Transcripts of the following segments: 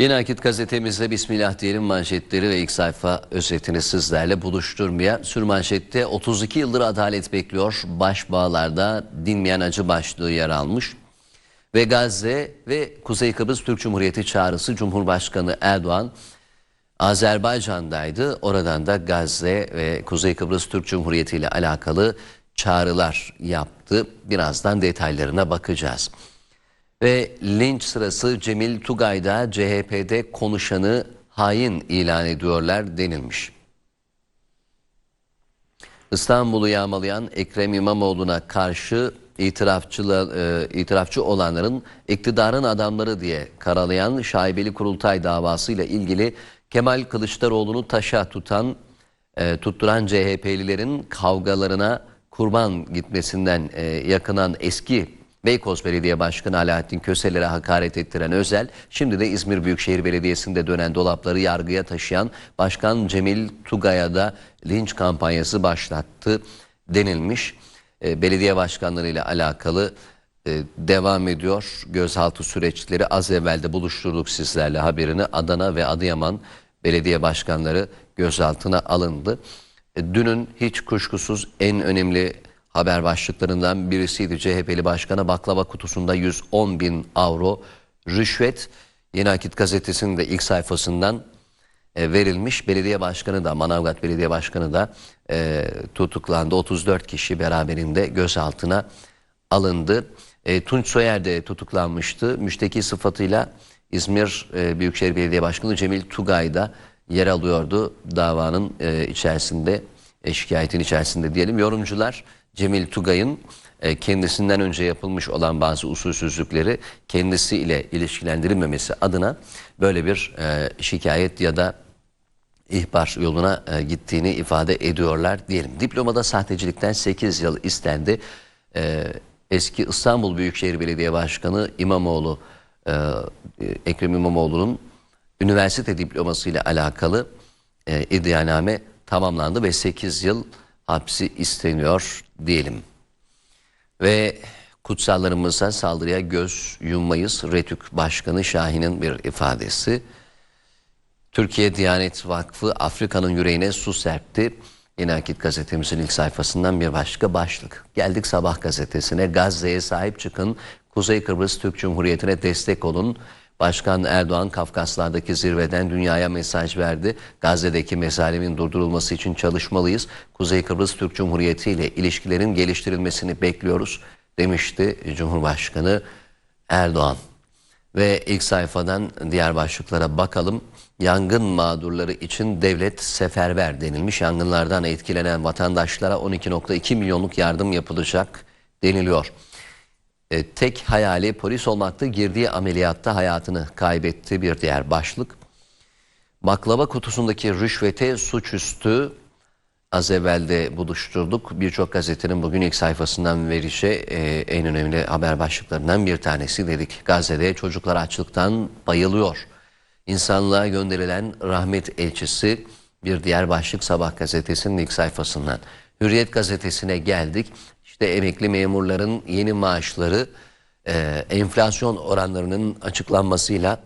Yeni Akit gazetemizde Bismillah diyelim manşetleri ve ilk sayfa özetini sizlerle buluşturmaya. Sürmanşette 32 yıldır adalet bekliyor. Başbağlarda dinmeyen acı başlığı yer almış. Ve Gazze ve Kuzey Kıbrıs Türk Cumhuriyeti çağrısı Cumhurbaşkanı Erdoğan Azerbaycan'daydı. Oradan da Gazze ve Kuzey Kıbrıs Türk Cumhuriyeti ile alakalı çağrılar yaptı. Birazdan detaylarına bakacağız. Ve linç sırası Cemil Tugay'da CHP'de konuşanı hain ilan ediyorlar denilmiş. İstanbul'u yağmalayan Ekrem İmamoğlu'na karşı itirafçı, e, itirafçı olanların iktidarın adamları diye karalayan şaibeli kurultay davasıyla ilgili Kemal Kılıçdaroğlu'nu taşa tutan, e, tutturan CHP'lilerin kavgalarına kurban gitmesinden e, yakınan eski Beykoz Belediye Başkanı Alaaddin Köseler'e hakaret ettiren Özel, şimdi de İzmir Büyükşehir Belediyesi'nde dönen dolapları yargıya taşıyan Başkan Cemil Tugay'a da linç kampanyası başlattı denilmiş. E, belediye başkanlarıyla alakalı e, devam ediyor. Gözaltı süreçleri az evvel de buluşturduk sizlerle haberini. Adana ve Adıyaman belediye başkanları gözaltına alındı. E, dünün hiç kuşkusuz en önemli haber başlıklarından birisiydi. CHP'li başkana baklava kutusunda 110 bin avro rüşvet. Yeni Akit gazetesinin de ilk sayfasından e, verilmiş. Belediye başkanı da Manavgat Belediye Başkanı da e, tutuklandı. 34 kişi beraberinde gözaltına alındı. E, Tunç Soyer de tutuklanmıştı. Müşteki sıfatıyla İzmir e, Büyükşehir Belediye Başkanı Cemil Tugay da yer alıyordu davanın e, içerisinde, e, şikayetin içerisinde diyelim. Yorumcular Cemil Tugay'ın e, kendisinden önce yapılmış olan bazı usulsüzlükleri kendisiyle ilişkilendirilmemesi adına böyle bir e, şikayet ya da ihbar yoluna e, gittiğini ifade ediyorlar diyelim. Diplomada sahtecilikten 8 yıl istendi. Eski İstanbul Büyükşehir Belediye Başkanı İmamoğlu, Ekrem İmamoğlu'nun üniversite diplomasıyla alakalı iddianame tamamlandı ve 8 yıl hapsi isteniyor diyelim. Ve kutsallarımıza saldırıya göz yummayız. Retük Başkanı Şahin'in bir ifadesi. Türkiye Diyanet Vakfı Afrika'nın yüreğine su serpti. Yeni Akit gazetemizin ilk sayfasından bir başka başlık. Geldik Sabah gazetesine Gazze'ye sahip çıkın. Kuzey Kıbrıs Türk Cumhuriyeti'ne destek olun. Başkan Erdoğan Kafkaslardaki zirveden dünyaya mesaj verdi. Gazze'deki mesalemin durdurulması için çalışmalıyız. Kuzey Kıbrıs Türk Cumhuriyeti ile ilişkilerin geliştirilmesini bekliyoruz demişti Cumhurbaşkanı Erdoğan. Ve ilk sayfadan diğer başlıklara bakalım. Yangın mağdurları için devlet seferber denilmiş. Yangınlardan etkilenen vatandaşlara 12.2 milyonluk yardım yapılacak deniliyor. E, tek hayali polis olmaktı. Girdiği ameliyatta hayatını kaybetti bir diğer başlık. Baklava kutusundaki rüşvete suçüstü az evvel de buluşturduk. Birçok gazetenin bugün ilk sayfasından verişe e, en önemli haber başlıklarından bir tanesi dedik. Gazze'de çocuklar açlıktan bayılıyor. İnsanlığa gönderilen rahmet elçisi bir diğer başlık Sabah gazetesinin ilk sayfasından. Hürriyet gazetesine geldik. İşte emekli memurların yeni maaşları e, enflasyon oranlarının açıklanmasıyla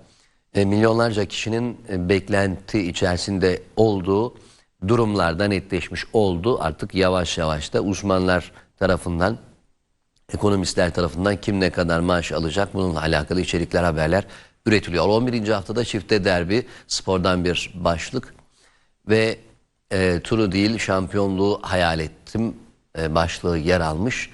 e, milyonlarca kişinin e, beklenti içerisinde olduğu durumlarda netleşmiş oldu. Artık yavaş yavaş da uzmanlar tarafından, ekonomistler tarafından kim ne kadar maaş alacak bununla alakalı içerikler, haberler üretiliyor. 11. haftada çifte derbi spordan bir başlık ve e, turu değil şampiyonluğu hayal ettim e, başlığı yer almış.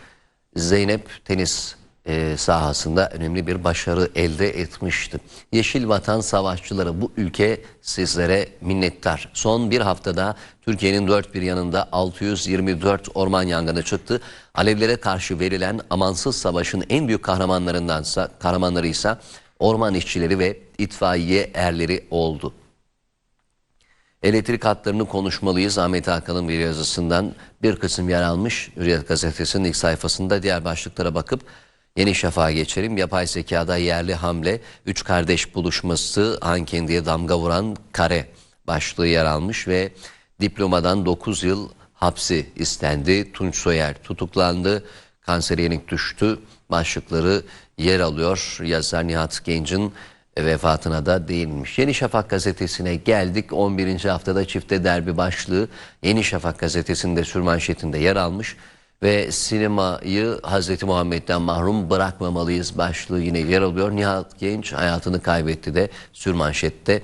Zeynep tenis e, sahasında önemli bir başarı elde etmişti. Yeşil Vatan Savaşçıları bu ülke sizlere minnettar. Son bir haftada Türkiye'nin dört bir yanında 624 orman yangını çıktı. Alevlere karşı verilen amansız savaşın en büyük kahramanlarındansa kahramanları ise orman işçileri ve itfaiye erleri oldu. Elektrik hatlarını konuşmalıyız. Ahmet Hakan'ın bir yazısından bir kısım yer almış. Hürriyet gazetesinin ilk sayfasında diğer başlıklara bakıp Yeni Şafak'a geçelim. Yapay zekada yerli hamle, üç kardeş buluşması, Hankendi'ye damga vuran kare başlığı yer almış ve diplomadan 9 yıl hapsi istendi. Tunç Soyer tutuklandı, kansere yenik düştü. Başlıkları yer alıyor. Yazar Nihat Genç'in vefatına da değinmiş. Yeni Şafak gazetesine geldik. 11. haftada çifte derbi başlığı Yeni Şafak gazetesinde sürmanşetinde yer almış ve sinemayı Hazreti Muhammed'den mahrum bırakmamalıyız başlığı yine yer alıyor. Nihat Genç hayatını kaybetti de sürmanşette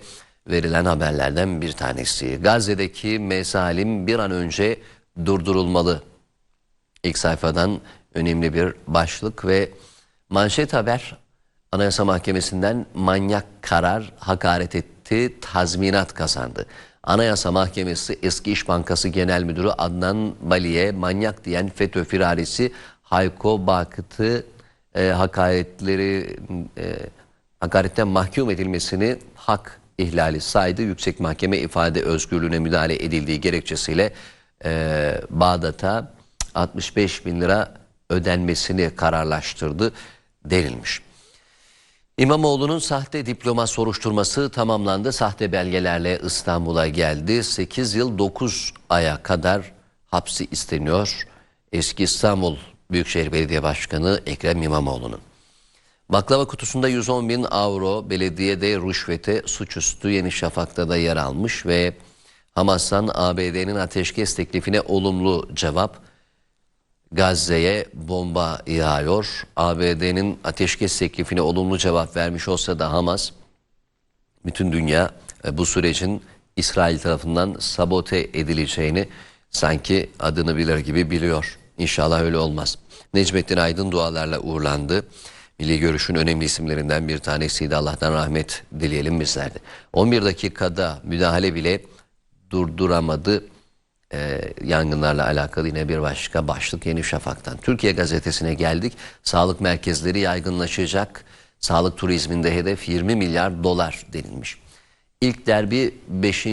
verilen haberlerden bir tanesi. Gazze'deki mesalim bir an önce durdurulmalı. İlk sayfadan önemli bir başlık ve manşet haber Anayasa Mahkemesi'nden manyak karar hakaret etti, tazminat kazandı. Anayasa Mahkemesi Eski İş Bankası Genel Müdürü Adnan Bali'ye manyak diyen FETÖ firarisi Hayko Bakıt'ı e, hakaretleri e, hakaretten mahkum edilmesini hak ihlali saydı. Yüksek Mahkeme ifade özgürlüğüne müdahale edildiği gerekçesiyle e, Bağdat'a 65 bin lira ödenmesini kararlaştırdı denilmiş. İmamoğlu'nun sahte diploma soruşturması tamamlandı. Sahte belgelerle İstanbul'a geldi. 8 yıl 9 aya kadar hapsi isteniyor. Eski İstanbul Büyükşehir Belediye Başkanı Ekrem İmamoğlu'nun. Baklava kutusunda 110 bin avro belediyede rüşvete suçüstü Yeni Şafak'ta da yer almış ve Hamas'tan ABD'nin ateşkes teklifine olumlu cevap. Gazze'ye bomba yağıyor. ABD'nin ateşkes teklifine olumlu cevap vermiş olsa da Hamas bütün dünya e, bu sürecin İsrail tarafından sabote edileceğini sanki adını bilir gibi biliyor. İnşallah öyle olmaz. Necmettin Aydın dualarla uğurlandı. Milli Görüş'ün önemli isimlerinden bir tanesiydi. Allah'tan rahmet dileyelim bizler de. 11 dakikada müdahale bile durduramadı e, yangınlarla alakalı yine bir başka başlık Yeni Şafak'tan. Türkiye gazetesine geldik. Sağlık merkezleri yaygınlaşacak. Sağlık turizminde hedef 20 milyar dolar denilmiş. İlk derbi 5.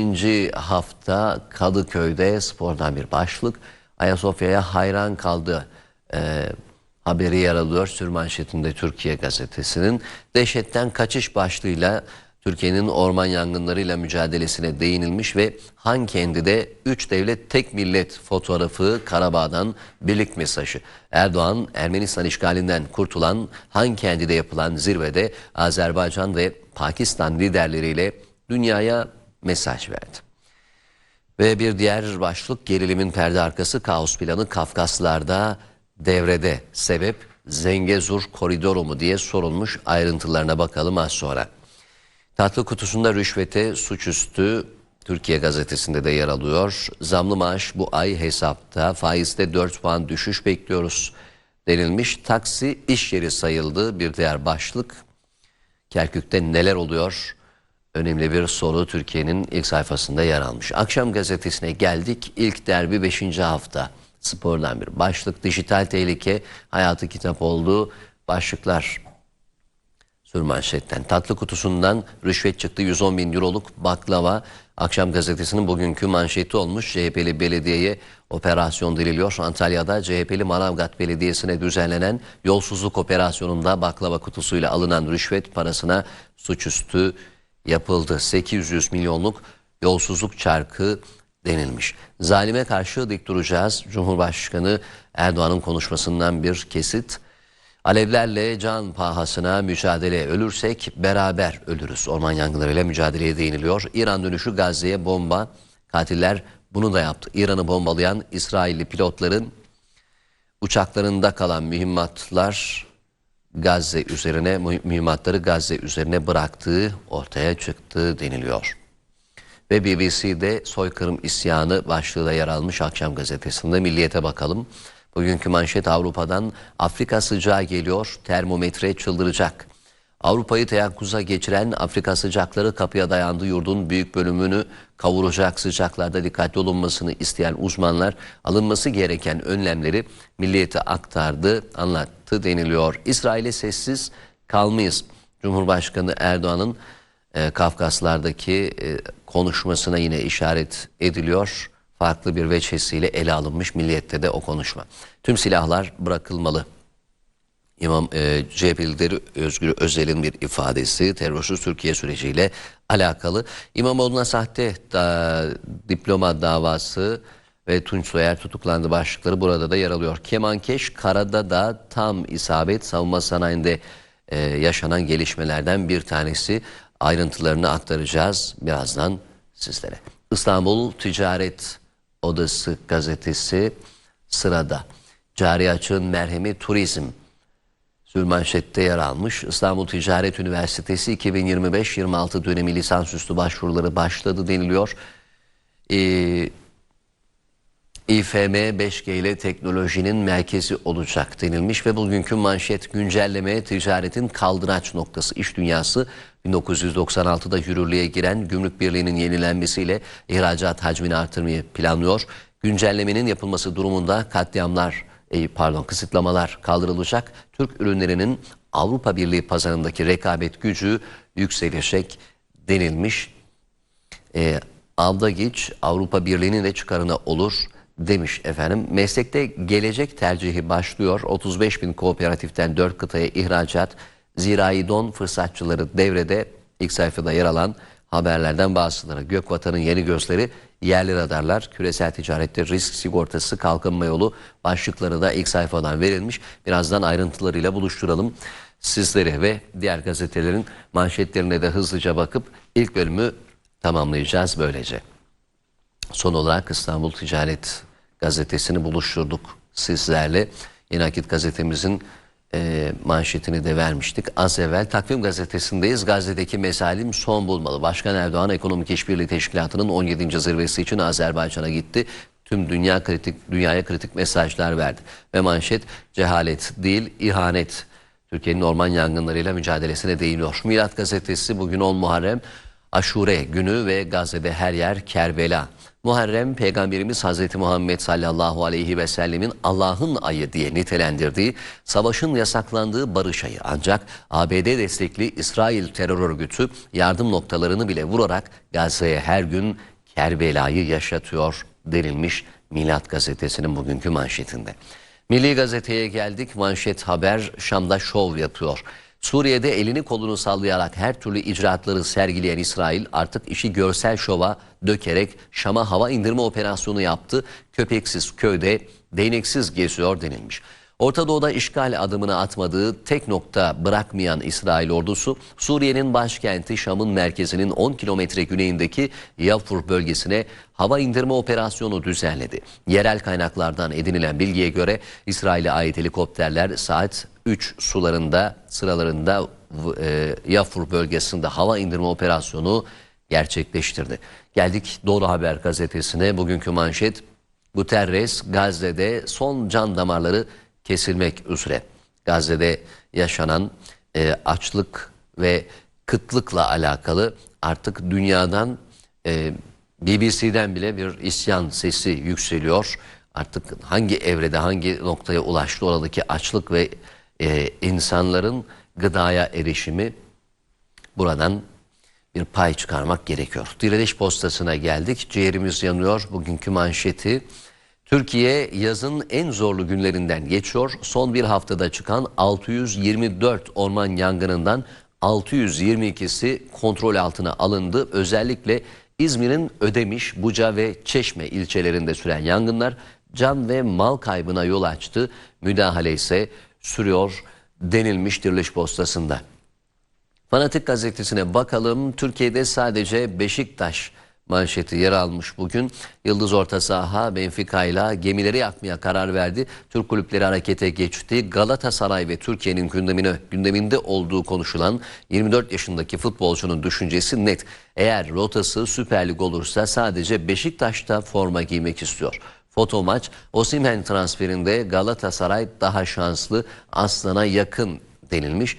hafta Kadıköy'de spordan bir başlık. Ayasofya'ya hayran kaldı e, haberi yer alıyor sürmanşetinde Türkiye gazetesinin. Dehşetten kaçış başlığıyla Türkiye'nin orman yangınlarıyla mücadelesine değinilmiş ve Hankendi'de 3 devlet tek millet fotoğrafı Karabağ'dan birlik mesajı. Erdoğan Ermenistan işgalinden kurtulan Hankendi'de yapılan zirvede Azerbaycan ve Pakistan liderleriyle dünyaya mesaj verdi. Ve bir diğer başlık gerilimin perde arkası kaos planı Kafkaslar'da devrede. Sebep Zengezur koridoru mu diye sorulmuş ayrıntılarına bakalım az sonra. Tatlı kutusunda rüşvete suçüstü Türkiye gazetesinde de yer alıyor. Zamlı maaş bu ay hesapta faizde 4 puan düşüş bekliyoruz denilmiş. Taksi iş yeri sayıldı bir diğer başlık. Kerkük'te neler oluyor? Önemli bir soru Türkiye'nin ilk sayfasında yer almış. Akşam gazetesine geldik. İlk derbi 5. hafta. Spordan bir başlık. Dijital tehlike hayatı kitap olduğu başlıklar sürmanşetten. Tatlı kutusundan rüşvet çıktı 110 bin euroluk baklava. Akşam gazetesinin bugünkü manşeti olmuş. CHP'li belediyeye operasyon diriliyor. Antalya'da CHP'li Manavgat Belediyesi'ne düzenlenen yolsuzluk operasyonunda baklava kutusuyla alınan rüşvet parasına suçüstü yapıldı. 800 milyonluk yolsuzluk çarkı denilmiş. Zalime karşı dik duracağız. Cumhurbaşkanı Erdoğan'ın konuşmasından bir kesit. Alevlerle can pahasına mücadele ölürsek beraber ölürüz. Orman yangınlarıyla mücadeleye değiniliyor. İran dönüşü Gazze'ye bomba. Katiller bunu da yaptı. İran'ı bombalayan İsrailli pilotların uçaklarında kalan mühimmatlar Gazze üzerine mühimmatları Gazze üzerine bıraktığı ortaya çıktı deniliyor. Ve BBC'de soykırım isyanı başlığı da yer almış akşam gazetesinde Milliyet'e bakalım. Bugünkü manşet Avrupa'dan Afrika sıcağı geliyor, termometre çıldıracak. Avrupa'yı teyakkuza geçiren Afrika sıcakları kapıya dayandı. Yurdun büyük bölümünü kavuracak sıcaklarda dikkatli olunmasını isteyen uzmanlar alınması gereken önlemleri milliyete aktardı, anlattı deniliyor. İsrail'e sessiz kalmayız. Cumhurbaşkanı Erdoğan'ın e, Kafkaslardaki e, konuşmasına yine işaret ediliyor farklı bir veçhesiyle ele alınmış milliyette de o konuşma. Tüm silahlar bırakılmalı. İmam e, CHP lideri Özgür Özel'in bir ifadesi terörsüz Türkiye süreciyle alakalı. İmamoğlu'na sahte da, diploma davası ve Tunç Soyer tutuklandı başlıkları burada da yer alıyor. Kemankeş karada da tam isabet savunma sanayinde e, yaşanan gelişmelerden bir tanesi. Ayrıntılarını aktaracağız birazdan sizlere. İstanbul Ticaret Odası gazetesi sırada. Cari açığın merhemi turizm sürmanşette yer almış. İstanbul Ticaret Üniversitesi 2025-26 dönemi lisansüstü başvuruları başladı deniliyor. Ee, İFM 5G ile teknolojinin merkezi olacak denilmiş ve bugünkü manşet güncelleme ticaretin kaldıraç noktası iş dünyası 1996'da yürürlüğe giren gümrük birliğinin yenilenmesiyle ihracat hacmini artırmayı planlıyor. Güncellemenin yapılması durumunda katliamlar e, pardon kısıtlamalar kaldırılacak. Türk ürünlerinin Avrupa Birliği pazarındaki rekabet gücü yükselecek denilmiş. E, Avdagiç Avrupa Birliği'nin de çıkarına olur demiş efendim. Meslekte gelecek tercihi başlıyor. 35 bin kooperatiften 4 kıtaya ihracat, zirai don fırsatçıları devrede ilk sayfada yer alan haberlerden bazıları. Gökvatan'ın yeni gözleri yerli radarlar, küresel ticarette risk sigortası, kalkınma yolu başlıkları da ilk sayfadan verilmiş. Birazdan ayrıntılarıyla buluşturalım sizlere ve diğer gazetelerin manşetlerine de hızlıca bakıp ilk bölümü tamamlayacağız böylece. Son olarak İstanbul Ticaret Gazetesi'ni buluşturduk sizlerle. Yeni Akit gazetemizin e, manşetini de vermiştik. Az evvel Takvim Gazetesi'ndeyiz. Gazetedeki mesalim son bulmalı. Başkan Erdoğan Ekonomik İşbirliği Teşkilatı'nın 17. zirvesi için Azerbaycan'a gitti. Tüm dünya kritik dünyaya kritik mesajlar verdi. Ve manşet cehalet değil ihanet. Türkiye'nin orman yangınlarıyla mücadelesine değiniyor. Milat Gazetesi bugün 10 Muharrem Aşure günü ve Gazze'de her yer Kerbela. Muharrem Peygamberimiz Hazreti Muhammed sallallahu aleyhi ve sellemin Allah'ın ayı diye nitelendirdiği savaşın yasaklandığı barış ayı. Ancak ABD destekli İsrail terör örgütü yardım noktalarını bile vurarak Gazze'ye her gün Kerbela'yı yaşatıyor denilmiş Milat gazetesinin bugünkü manşetinde. Milli Gazete'ye geldik. Manşet haber Şam'da şov yapıyor. Suriye'de elini kolunu sallayarak her türlü icraatları sergileyen İsrail artık işi görsel şova dökerek Şam'a hava indirme operasyonu yaptı. Köpeksiz köyde değneksiz geziyor denilmiş. Orta Doğu'da işgal adımını atmadığı tek nokta bırakmayan İsrail ordusu Suriye'nin başkenti Şam'ın merkezinin 10 kilometre güneyindeki Yafur bölgesine hava indirme operasyonu düzenledi. Yerel kaynaklardan edinilen bilgiye göre İsrail'e ait helikopterler saat 3 sularında sıralarında e, Yafur bölgesinde hava indirme operasyonu gerçekleştirdi. Geldik Doğru Haber gazetesine bugünkü manşet Guterres Gazze'de son can damarları kesilmek üzere. Gazze'de yaşanan e, açlık ve kıtlıkla alakalı artık dünyadan e, BBC'den bile bir isyan sesi yükseliyor. Artık hangi evrede hangi noktaya ulaştı oradaki açlık ve e, insanların gıdaya erişimi buradan bir pay çıkarmak gerekiyor. Direniş postasına geldik. Ciğerimiz yanıyor. Bugünkü manşeti Türkiye yazın en zorlu günlerinden geçiyor. Son bir haftada çıkan 624 orman yangınından 622'si kontrol altına alındı. Özellikle İzmir'in Ödemiş, Buca ve Çeşme ilçelerinde süren yangınlar can ve mal kaybına yol açtı. Müdahale ise sürüyor denilmiş Diriliş Postası'nda. Fanatik gazetesine bakalım. Türkiye'de sadece Beşiktaş manşeti yer almış bugün. Yıldız orta saha Benfica ile gemileri yakmaya karar verdi. Türk kulüpleri harekete geçti. Galatasaray ve Türkiye'nin gündemine gündeminde olduğu konuşulan 24 yaşındaki futbolcunun düşüncesi net. Eğer rotası Süper Lig olursa sadece Beşiktaş'ta forma giymek istiyor. Foto maç Osimhen transferinde Galatasaray daha şanslı Aslan'a yakın denilmiş.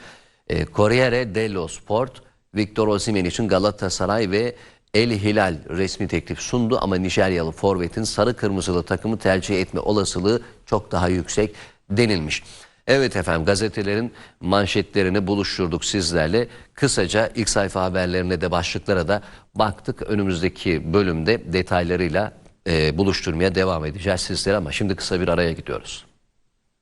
E, Corriere dello Sport Victor Osimhen için Galatasaray ve El Hilal resmi teklif sundu ama Nijeryalı forvetin sarı kırmızılı takımı tercih etme olasılığı çok daha yüksek denilmiş. Evet efendim gazetelerin manşetlerini buluşturduk sizlerle. Kısaca ilk sayfa haberlerine de başlıklara da baktık. Önümüzdeki bölümde detaylarıyla e, buluşturmaya devam edeceğiz sizlere ama şimdi kısa bir araya gidiyoruz.